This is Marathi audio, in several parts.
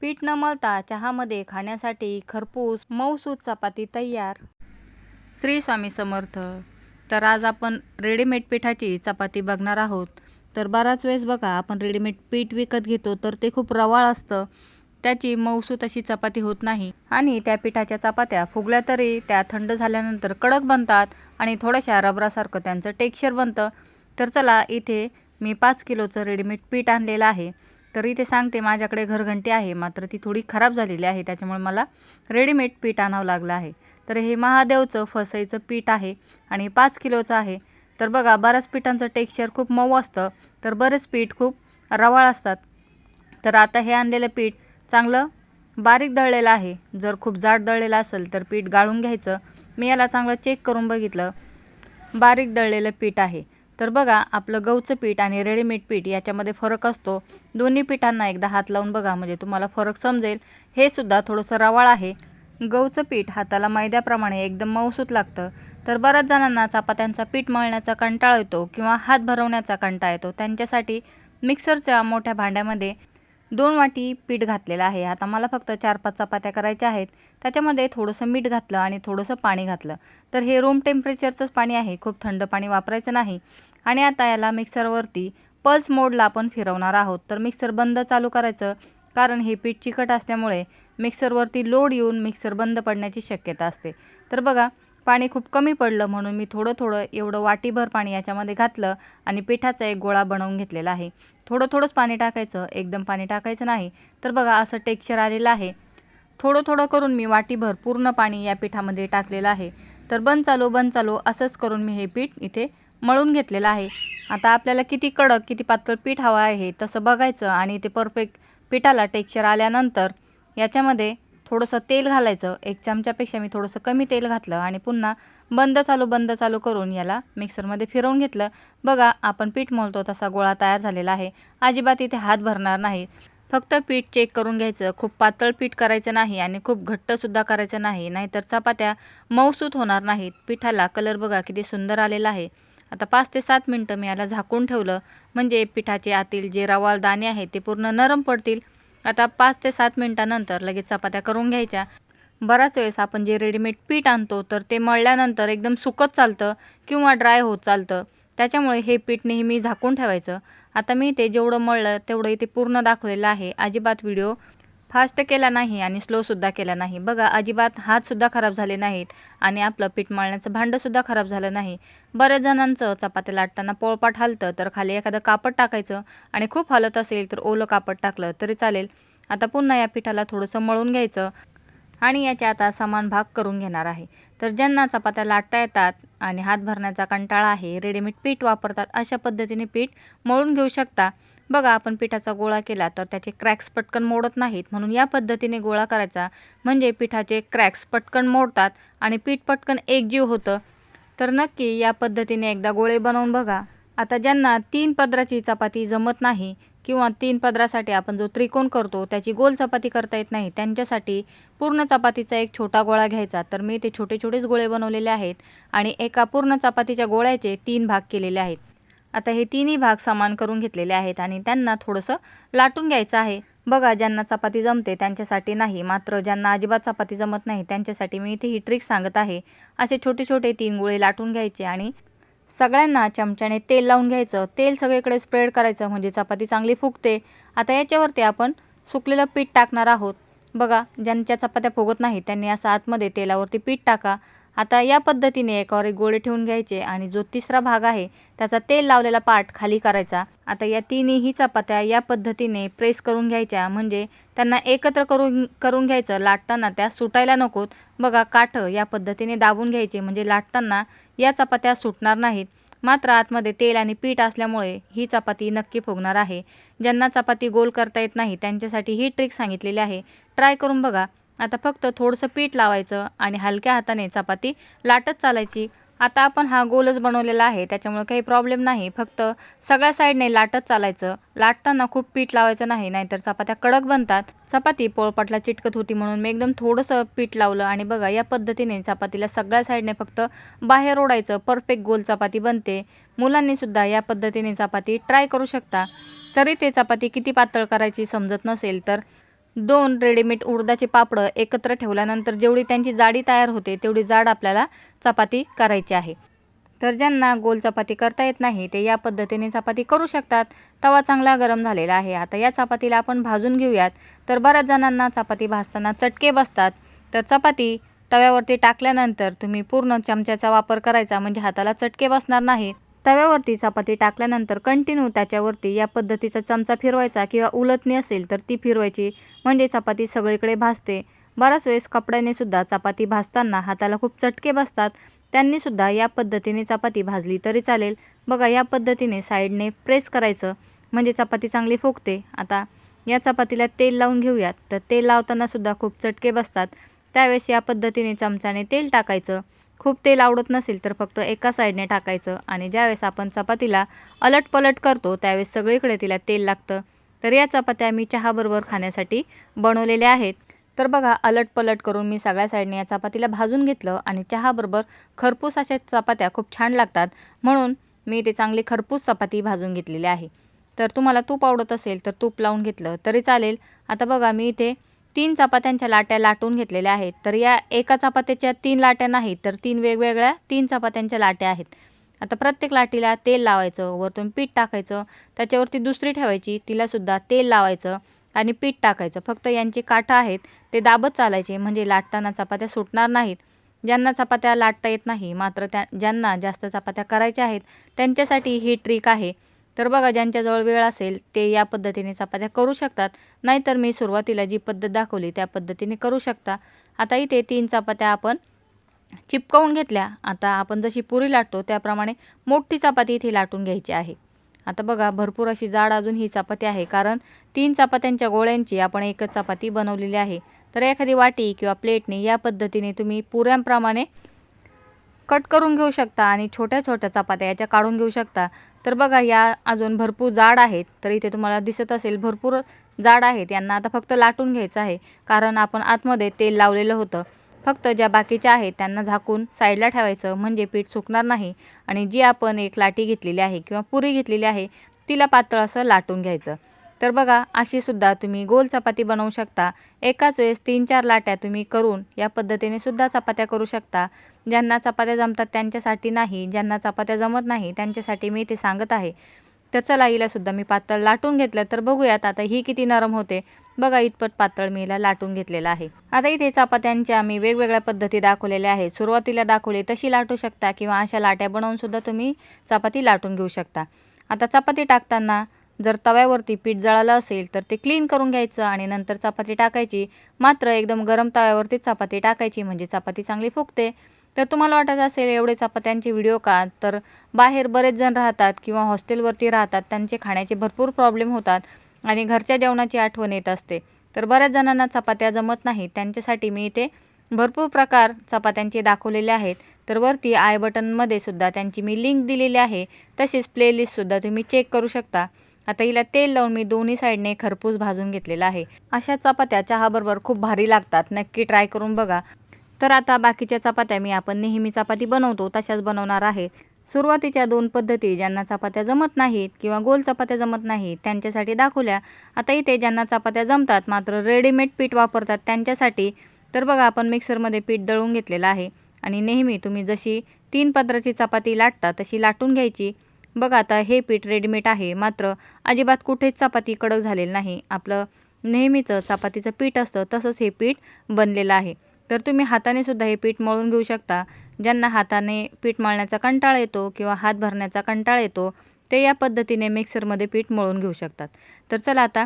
पीठ न मळता चहामध्ये खाण्यासाठी खरपूस मऊसूत चपाती तयार. श्री स्वामी समर्थ तर आज आपण रेडीमेड पिठाची चपाती बघणार आहोत. तर बराच वेळेस बघा आपण रेडीमेड पीठ विकत घेतो तर ते खूप रवाळ असतं. त्याची मऊसूत अशी चपाती होत नाही. आणि त्या पिठाच्या चपात्या फुगल्या तरी त्या थंड झाल्यानंतर कडक बनतात आणि थोड्याशा रबरासारखं त्यांचं टेक्स्चर बनतं. तर चला इथे मी पाच किलोचं रेडीमेड पीठ आणलेलं आहे. तर इथे सांगते माझ्याकडे घरघंटी आहे मात्र ती थोडी खराब झालेली आहे त्याच्यामुळे मला रेडीमेड पीठ आणावं लागलं आहे. तर हे महादेवचं फसईचं पीठ आहे आणि पाच किलोचं आहे. तर बघा बऱ्याच पिठांचं टेक्स्चर खूप मऊ असतं तर बरेच पीठ खूप रवाळ असतात. तर आता हे आणलेलं पीठ चांगलं बारीक दळलेलं आहे. जर खूप जाड दळलेलं असेल तर पीठ गाळून घ्यायचं. मी याला चांगलं चेक करून बघितलं. बारीक दळलेलं पीठ आहे. तर बघा आपलं गहूचं पीठ आणि रेडीमेड पीठ याच्यामध्ये फरक असतो. दोन्ही पिठांना एकदा हात लावून बघा म्हणजे तुम्हाला फरक समजेल. हे सुद्धा थोडंसं रवाळ आहे. गहूचं पीठ हाताला मैद्याप्रमाणे एकदम मऊसूत लागतं. तर बऱ्याच जणांना चपात्यांचा पीठ मळण्याचा कंटाळा येतो किंवा हात भरवण्याचा कंटाळा येतो. त्यांच्यासाठी मिक्सरच्या मोठ्या भांड्यामध्ये दोन वाटी पीठ घातलेलं आहे. आता मला फक्त चार पाच चपात्या करायच्या आहेत. त्याच्यामध्ये थोडंसं मीठ घातलं आणि थोडंसं पाणी घातलं. तर हे रूम टेम्परेचरचंच पाणी आहे. खूप थंड पाणी वापरायचं नाही. आणि आता याला मिक्सरवरती पल्स मोडला आपण फिरवणार आहोत. तर मिक्सर बंद चालू करायचं. कारण हे पीठ चिकट असल्यामुळे मिक्सरवरती लोड येऊन मिक्सर बंद पडण्याची शक्यता असते. तर बघा पाणी खूप कमी पडलं म्हणून मी थोडं थोडं एवढं वाटीभर पाणी याच्यामध्ये घातलं आणि पिठाचा एक गोळा बनवून घेतलेला आहे. थोडं थोडंच पाणी टाकायचं एकदम पाणी टाकायचं नाही. तर बघा असं टेक्स्चर आलेलं आहे. थोडं थोडं करून मी वाटीभर पूर्ण पाणी या पिठामध्ये टाकलेलं आहे. तर बंद चालू बंद चालू असंच करून मी हे पीठ इथे मळून घेतलेलं आहे. आता आपल्याला किती कडक किती पातळ पीठ हवं आहे तसं बघायचं आणि ते परफेक्ट पिठाला टेक्स्चर आल्यानंतर याच्यामध्ये थोडंसं तेल घालायचं. एक चमच्यापेक्षा मी थोडंसं कमी तेल घातलं आणि पुन्हा बंद चालू बंद चालू करून याला मिक्सरमध्ये फिरवून घेतलं. बघा आपण पीठ मळतो तसा गोळा तयार झालेला आहे. अजिबात इथे हात भरणार नाही. फक्त पीठ चेक करून घ्यायचं. खूप पातळ पीठ करायचं नाही आणि खूप घट्टसुद्धा करायचं नाही. नाहीतर चपात्या मऊसूत होणार नाहीत. पिठाला कलर बघा किती सुंदर आलेला आहे. आता पाच ते सात मिनटं मी याला झाकून ठेवलं. म्हणजे पिठाचे आतील जे रवाळ दाणे आहेत ते पूर्ण नरम पडतील. आता पाच ते सात मिनटानंतर लगेच चपात्या करून घ्यायच्या. बराच वेळेस आपण जे रेडीमेड पीठ आणतो तर ते मळल्यानंतर एकदम सुकत चालतं किंवा ड्राय होत चालतं. त्याच्यामुळे हे पीठ नेहमी झाकून ठेवायचं. आता मी ते जेवढं मळलं तेवढं इथे पूर्ण दाखवलेलं आहे. अजिबात व्हिडिओ फास्ट केला नाही आणि स्लोसुद्धा केला नाही. बघा अजिबात हातसुद्धा खराब झाले नाहीत आणि आपलं पीठ मळण्याचं भांडंसुद्धा खराब झालं नाही. बऱ्याच जणांचं चपात्या लाटताना पोळपाट हलतं तर खाली एखादं कापड टाकायचं आणि खूप हलत असेल तर ओलं कापड टाकलं तरी चालेल. आता पुन्हा या पिठाला थोडंसं मळून घ्यायचं आणि याचे आता समान भाग करून घेणार आहे. तर ज्यांना चपात्या लाटता येतात आणि हात भरण्याचा कंटाळा आहे रेडीमेड पीठ वापरतात अशा पद्धतीने पीठ मळून घेऊ शकता. बघा आपण पिठाचा गोळा केला तर त्याचे क्रॅक्स पटकन मोडत नाहीत. म्हणून या पद्धतीने गोळा करायचा म्हणजे पिठाचे क्रॅक्स पटकन मोडतात आणि पीठ पटकन एकजीव होतं. तर नक्की या पद्धतीने एकदा गोळे बनवून बघा. आता ज्यांना तीन पदराची चपाती जमत नाही किंवा तीन पदरासाठी आपण जो त्रिकोण करतो त्याची गोल चपाती करता येत नाही. त्यांच्यासाठी पूर्ण चपातीचा एक छोटा गोळा घ्यायचा. तर मी ते छोटे छोटेच गोळे बनवलेले आहेत आणि एका पूर्ण चपातीच्या गोळ्याचे तीन भाग केलेले आहेत. आता हे तिन्ही भाग समान करून घेतलेले आहेत आणि त्यांना थोडंसं लाटून घ्यायचं आहे. बघा ज्यांना चपाती जमते त्यांच्यासाठी नाही मात्र ज्यांना अजिबात चपाती जमत नाही त्यांच्यासाठी मी इथे ही ट्रिक सांगत आहे. असे छोटे छोटे तीन गोळे लाटून घ्यायचे आणि सगळ्यांना चमच्याने तेल लावून घ्यायचं. तेल सगळीकडे स्प्रेड करायचं म्हणजे चपाती चांगली फुगते. आता याच्यावरती आपण सुकलेलं पीठ टाकणार आहोत. बघा ज्यांच्या चपात्या फुगत नाही त्यांनी असं आतमध्ये तेलावरती पीठ टाका. आता या पद्धतीने एकावर एक गोळे ठेवून घ्यायचे आणि जो तिसरा भाग आहे त्याचा तेल लावलेला पार्ट खाली करायचा. आता या तिन्ही चपात्या या पद्धतीने प्रेस करून घ्यायच्या म्हणजे त्यांना एकत्र करून करून घ्यायचं. लाटताना त्या सुटायला नकोत. बघा काठ या पद्धतीने दाबून घ्यायचे म्हणजे लाटताना या चपात्या सुटणार नाहीत. मात्र आतमध्ये तेल आणि पीठ असल्यामुळे ही चपाती नक्की फुगणार आहे. ज्यांना चपाती गोल करता येत नाही त्यांच्यासाठी ही ट्रिक सांगितलेली आहे. ट्राय करून बघा. आता फक्त थोडंसं पीठ लावायचं आणि हलक्या हाताने चपाती लाटत चालायची. आता आपण हा गोलच बनवलेला आहे त्याच्यामुळे काही प्रॉब्लेम नाही. फक्त सगळ्या साईडने लाटत चालायचं. लाटताना खूप पीठ लावायचं नाही नाहीतर चपात्या कडक बनतात. चपाती पोळपाटला चिटकत होती म्हणून मी एकदम थोडंसं पीठ लावलं आणि बघा या पद्धतीने चपातीला सगळ्या साईडने फक्त बाहेर ओढायचं. परफेक्ट गोल चपाती बनते. मुलांनीसुद्धा या पद्धतीने चपाती ट्राय करू शकता. तरी ते चपाती किती पातळ करायची समजत नसेल तर दोन रेडीमेड उडदाचे पापडं एकत्र ठेवल्यानंतर जेवढी त्यांची जाडी तयार होते तेवढी जाड आपल्याला चपाती करायची आहे. तर ज्यांना गोल चपाती करता येत नाही ते या पद्धतीने चपाती करू शकतात. तवा चांगला गरम झालेला आहे. आता या चपातीला आपण भाजून घेऊयात. तर बऱ्याच जणांना चपाती भाजताना चटके बसतात. तर चपाती तव्यावरती टाकल्यानंतर तुम्ही पूर्ण चमच्याचा वापर करायचा म्हणजे हाताला चटके बसणार नाहीत. तव्यावरती चपाती टाकल्यानंतर कंटिन्यू त्याच्यावरती या पद्धतीचा चमचा फिरवायचा किंवा उलटणी असेल तर ती फिरवायची. म्हणजे चपाती सगळीकडे भाजते. बराच वेळेस कपड्याने सुद्धा चपाती भाजताना हाताला खूप चटके बसतात. त्यांनीसुद्धा या पद्धतीने चपाती भाजली तरी चालेल. बघा या पद्धतीने साईडने प्रेस करायचं. म्हणजे चपाती चांगली फुगते. आता या चपातीला तेल लावून घेऊयात. तर तेल लावताना सुद्धा खूप चटके बसतात. त्यावेळेस या पद्धतीने चमचाने तेल टाकायचं. खूप तेल आवडत नसेल तर फक्त एका साईडने टाकायचं आणि ज्यावेळेस आपण चपातीला अलटपलट करतो त्यावेळेस सगळीकडे तिला तेल लागतं. तर या चपात्या मी चहाबरोबर खाण्यासाठी बनवलेल्या आहेत. तर बघा अलटपलट करून मी सगळ्या साईडने या चपातीला भाजून घेतलं आणि चहाबरोबर खरपूस अशा चपात्या खूप छान लागतात. म्हणून मी ते चांगली खरपूस चपाती भाजून घेतलेली आहे. तर तुम्हाला तूप आवडत असेल तर तूप लावून घेतलं तरी चालेल. आता बघा मी इथे तीन चपात्यांच्या लाट्या लाटून घेतलेल्या आहेत. तर या एका चपात्याच्या तीन लाट्या नाहीत तर तीन वेगवेगळ्या तीन चपात्यांच्या लाट्या आहेत. आता प्रत्येक लाटीला तेल लावायचं वरतून पीठ टाकायचं त्याच्यावरती दुसरी ठेवायची तिलासुद्धा तेल लावायचं आणि पीठ टाकायचं. फक्त यांचे काठं आहेत ते दाबत चालायचे म्हणजे लाटताना चपात्या सुटणार नाहीत. ज्यांना चपात्या लाटता येत नाही मात्र त्या ज्यांना जास्त चपात्या करायच्या आहेत त्यांच्यासाठी ही ट्रिक आहे. तर बघा ज्यांच्याजवळ वेळ असेल ते या पद्धतीने चपात्या करू शकतात. नाहीतर मी सुरुवातीला जी पद्धत दाखवली त्या पद्धतीने करू शकता. आता इथे तीन चपात्या आपण चिपकवून घेतल्या. आता आपण जशी पुरी लाटतो त्याप्रमाणे मोठी चपाती इथे लाटून घ्यायची आहे. आता बघा भरपूर अशी जाड अजून ही चपाती आहे कारण तीन चपात्यांच्या गोळ्यांची आपण एकच चपाती बनवलेली आहे. तर एखादी वाटी किंवा प्लेटने या पद्धतीने तुम्ही पुऱ्यांप्रमाणे कट करून घेऊ शकता आणि छोट्या छोट्या चपात्या याच्या काढून घेऊ शकता. तर बघा या अजून भरपूर जाड आहेत. तर इथे तुम्हाला दिसत असेल भरपूर जाड आहेत. यांना आता फक्त लाटून घ्यायचं आहे कारण आपण आतमध्ये तेल लावलेलं होतं. फक्त ज्या बाकीच्या आहेत त्यांना झाकून साईडला ठेवायचं म्हणजे पीठ सुकणार नाही. आणि जी आपण एक लाटी घेतलेली आहे किंवा पुरी घेतलेली आहे तिला पातळ असं लाटून घ्यायचं. तर बघा अशीसुद्धा तुम्ही गोल चपाती बनवू शकता. एकाच वेळेस तीन चार लाट्या तुम्ही करून या पद्धतीने सुद्धा चपात्या करू शकता. ज्यांना चपात्या जमतात त्यांच्यासाठी नाही ज्यांना चपात्या जमत नाही त्यांच्यासाठी मी ते सांगत आहे. तर चला हिला सुद्धा मी पातळ लाटून घेतलं तर बघूयात आता ही किती नरम होते. बघा इतपत पातळ मी हिला लाटून घेतलेलं आहे. आता इथे चपात्यांच्या मी वेगवेगळ्या पद्धती दाखवलेल्या आहेत. सुरुवातीला दाखवली तशी लाटू शकता किंवा अशा लाट्या बनवून सुद्धा तुम्ही चपाती लाटून घेऊ शकता. आता चपाती टाकताना जर तव्यावरती पीठ जळालं असेल तर ते क्लीन करून घ्यायचं आणि नंतर चपाती टाकायची. मात्र एकदम गरम तव्यावरती चपाती टाकायची म्हणजे चपाती चांगली फुगते. तर तुम्हाला वाटत असेल एवढे चपात्यांचे व्हिडिओ का? तर बाहेर बरेच जण राहतात किंवा हॉस्टेलवरती राहतात त्यांचे खाण्याचे भरपूर प्रॉब्लेम होतात आणि घरच्या जेवणाची आठवण येत असते. तर बऱ्याच जणांना चपात्या जमत नाही त्यांच्यासाठी मी इथे भरपूर प्रकार चपात्यांचे दाखवलेले आहेत. तर वरती आय बटनमध्ये सुद्धा त्यांची मी लिंक दिलेली आहे. तसेच प्लेलिस्टसुद्धा तुम्ही चेक करू शकता. आता हिला तेल लावून मी दोन्ही साईडने खरपूस भाजून घेतलेला आहे. अशा चपात्या चहाबरोबर खूप भारी लागतात. नक्की ट्राय करून बघा. तर आता बाकीच्या चपात्या मी आपण नेहमी चपाती बनवतो तशाच बनवणार आहे. सुरुवातीच्या दोन पद्धती ज्यांना चपात्या जमत नाहीत किंवा गोल चपात्या जमत नाहीत त्यांच्यासाठी दाखवल्या. आता इथे ज्यांना चपात्या जमतात मात्र रेडीमेड पीठ वापरतात त्यांच्यासाठी तर बघा आपण मिक्सरमध्ये पीठ दळून घेतलेलं आहे. आणि नेहमी तुम्ही जशी तीन पदराची चपाती लाटता तशी लाटून घ्यायची. बघ आता हे पीठ रेडीमेड आहे मात्र अजिबात कुठेच चपाती कडक झालेलं नाही. आपलं नेहमीचं चपातीचं पीठ असतं तसंच हे पीठ बनलेलं आहे. तर तुम्ही हाताने सुद्धा हे पीठ मळून घेऊ शकता. ज्यांना हाताने पीठ मळण्याचा कंटाळा येतो किंवा हात भरण्याचा कंटाळा येतो ते या पद्धतीने मिक्सरमध्ये पीठ मळून घेऊ शकतात. तर चला आता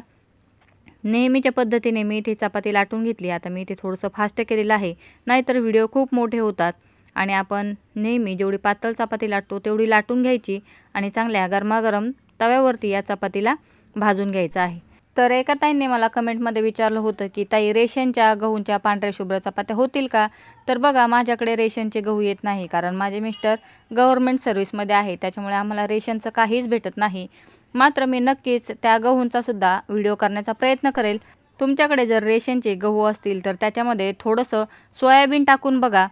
नेहमीच्या पद्धतीने मी इथे चपाती लाटून घेतली. आता मी इथे थोडंसं फास्ट केलेलं आहे. नाहीतर व्हिडिओ खूप मोठे होतात. आणि आपण नेहमी जेवढी पातळ चपाती लाटतो तेवढी लाटून घ्यायची आणि चांगल्या गरमागरम तव्यावरती या चपातीला भाजून घ्यायचं आहे. तर एका ताईंनी मला कमेंटमध्ये विचारलं होतं की ताई रेशनच्या गहूंच्या पांढऱ्या शुभ्र चपात्या होतील का? तर बघा माझ्याकडे रेशनचे गहू येत नाही कारण माझे मिस्टर गव्हर्मेंट सर्व्हिसमध्ये आहे त्याच्यामुळे आम्हाला रेशनचं काहीच भेटत नाही. मात्र मी नक्कीच त्या गहूंचासुद्धा व्हिडिओ करण्याचा प्रयत्न करेल. तुमच्याकडे जर रेशनचे गहू असतील तर त्याच्यामध्ये थोडंसं सोयाबीन टाकून बघा.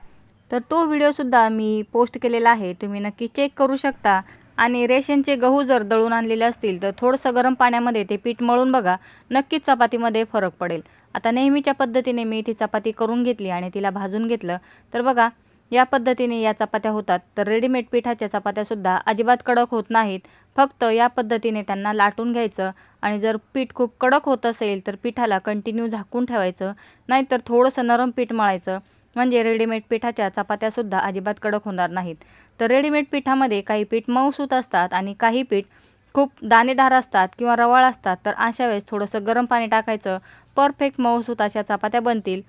तर तो व्हिडिओसुद्धा मी पोस्ट केलेला आहे. तुम्ही नक्की चेक करू शकता. आणि रेशनचे गहू जर दळून आणलेले असतील तर थोडंसं गरम पाण्यामध्ये ते पीठ मळून बघा. नक्कीच चपातीमध्ये फरक पडेल. आता नेहमीच्या पद्धतीने मी ती चपाती करून घेतली आणि तिला भाजून घेतलं. तर बघा या पद्धतीने या चपात्या होतात. तर रेडीमेड पिठाच्या चपात्यासुद्धा अजिबात कडक होत नाहीत. फक्त या पद्धतीने त्यांना लाटून घ्यायचं. आणि जर पीठ खूप कडक होत असेल तर पिठाला कंटिन्यू झाकून ठेवायचं. नाहीतर थोडंसं नरम पीठ मळायचं. म्हणजे रेडीमेड पिठाच्या चपात्यासुद्धा अजिबात कडक होणार नाहीत. तर रेडीमेड पिठामध्ये काही पीठ मऊसूत असतात आणि काही पीठ खूप दाणेदार असतात किंवा रवाळ असतात तर अशा वेळेस थोडंसं गरम पाणी टाकायचं. परफेक्ट मऊसूत अशा चपात्या बनतील.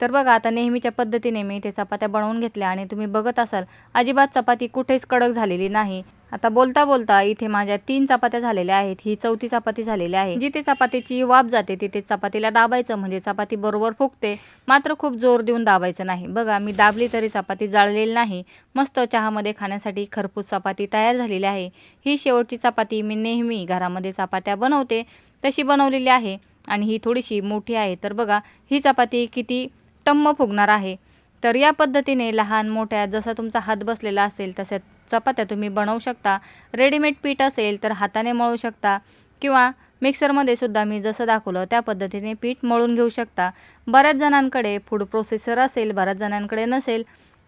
तर बघा आता नेहमीच्या पद्धतीने मी इथे चपात्या बनवून घेतल्या आणि तुम्ही बघत असाल अजिबात चपाती कुठेच कडक झालेली नाही. आता बोलता बोलता इथे माझ्या तीन चपात्या झालेल्या आहेत ही चौथी चपाती झालेली आहे. जिथे चपातीची वाफ जाते तिथे चपातीला दाबायचं म्हणजे चपाती बरोबर फुगते. मात्र खूप जोर देऊन दाबायचं नाही. बघा मी दाबली तरी चपाती जाळलेली नाही. मस्त चहामध्ये खाण्यासाठी खरपूस चपाती तयार झालेली आहे. ही शेवटची चपाती मी नेहमी घरामध्ये चपात्या बनवते तशी बनवलेली आहे. आणि ही थोडीशी मोठी आहे. तर बघा ही चपाती किती टम्म फुगणार आहे. तर या पद्धतीने लहान मोठ्या जसा तुमचा हात बसलेला असेल तशा चपात्या तुम्ही बनवू शकता. रेडीमेड पीठ असेल तर हाताने मळू शकता. किंवा मिक्सरमध्ये सुद्धा मी जसं दाखवलं त्या पद्धतीने पीठ मळून घेऊ शकता. बऱ्याच जणांकडे फूड प्रोसेसर असेल बऱ्याच जणांकडे नसेल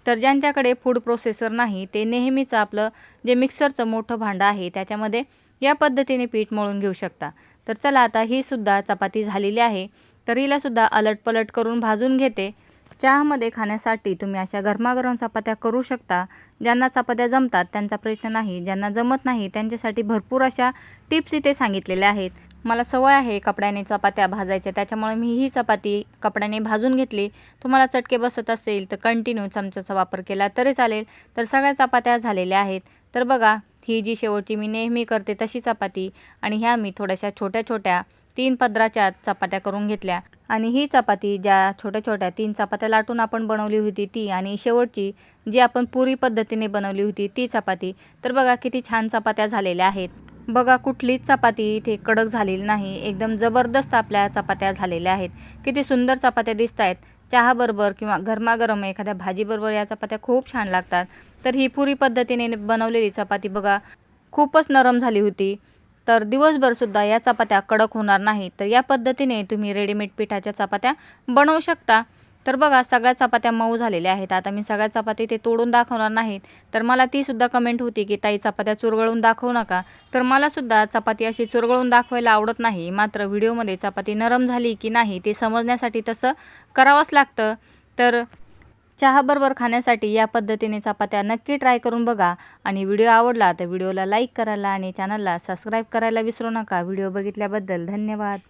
तर ज्यांच्याकडे फूड प्रोसेसर नाही ते नेहमीच आपलं जे मिक्सरचं मोठं भांडं आहे त्याच्यामध्ये या पद्धतीने पीठ मळून घेऊ शकता. तर चला आता ही सुद्धा चपाती झालेली आहे. तरीलासुद्धा अलटपलट करून भाजून घेते. चहामध्ये खाण्यासाठी तुम्ही अशा गरमागरम चपात्या करू शकता. ज्यांना चपात्या जमतात त्यांचा प्रश्न नाही. ज्यांना जमत नाही त्यांच्यासाठी भरपूर अशा टिप्स इथे सांगितलेल्या आहेत. मला सवय आहे कपड्याने चपात्या भाजायच्या. त्याच्यामुळे मी ही चपाती कपड्याने भाजून घेतली. तुम्हाला चटके बसत असेल तर कंटिन्यू चमच्याचा वापर केला तरी चालेल. तर सगळ्या चपात्या झालेल्या आहेत. तर बघा ही जी शेवटची मी नेहमी करते तशी चपाती आणि ह्या मी थोड्याशा छोट्या छोट्या तीन पदराच्या चपात्या करून घेतल्या. आणि ही चपाती ज्या छोट्या छोट्या तीन चपात्या लाटून आपण बनवली होती ती आणि शेवटची जी आपण पुरी पद्धतीने बनवली होती ती चपाती. तर बघा किती छान चपात्या झालेल्या आहेत. बघा कुठलीच चपाती इथे कडक झालेली नाही. एकदम जबरदस्त आपल्या चपात्या झालेल्या आहेत. किती सुंदर चपात्या दिसत आहेत चहाबरोबर किंवा गरमागरम एखाद्या भाजीबरोबर या चपात्या खूप छान लागतात. तर ही पुरी पद्धतीने बनवलेली चपाती बघा खूपच नरम झाली होती. तर दिवसभरसुद्धा या चपात्या कडक होणार नाही तर या पद्धतीने तुम्ही रेडीमेड पिठाच्या चपात्या बनवू शकता. तर बघा सगळ्या चपात्या मऊ झालेल्या आहेत. आता मी सगळ्या चपाती ते तोडून दाखवणार नाहीत. तर मला तीसुद्धा कमेंट होती की ताई चपात्या चुरगळून दाखवू नका. तर मलासुद्धा चपाती अशी चुरगळून दाखवायला आवडत नाही. मात्र व्हिडिओमध्ये चपाती नरम झाली की नाही ते समजण्यासाठी तसं करावंच लागतं. तर चहाबरोबर खाण्यासाठी या पद्धतीने चपात्या नक्की ट्राय करून बघा. आणि व्हिडिओ आवडला तर व्हिडिओला लाईक करायला आणि चॅनलला सबस्क्राईब करायला विसरू नका. व्हिडिओ बघितल्याबद्दल धन्यवाद.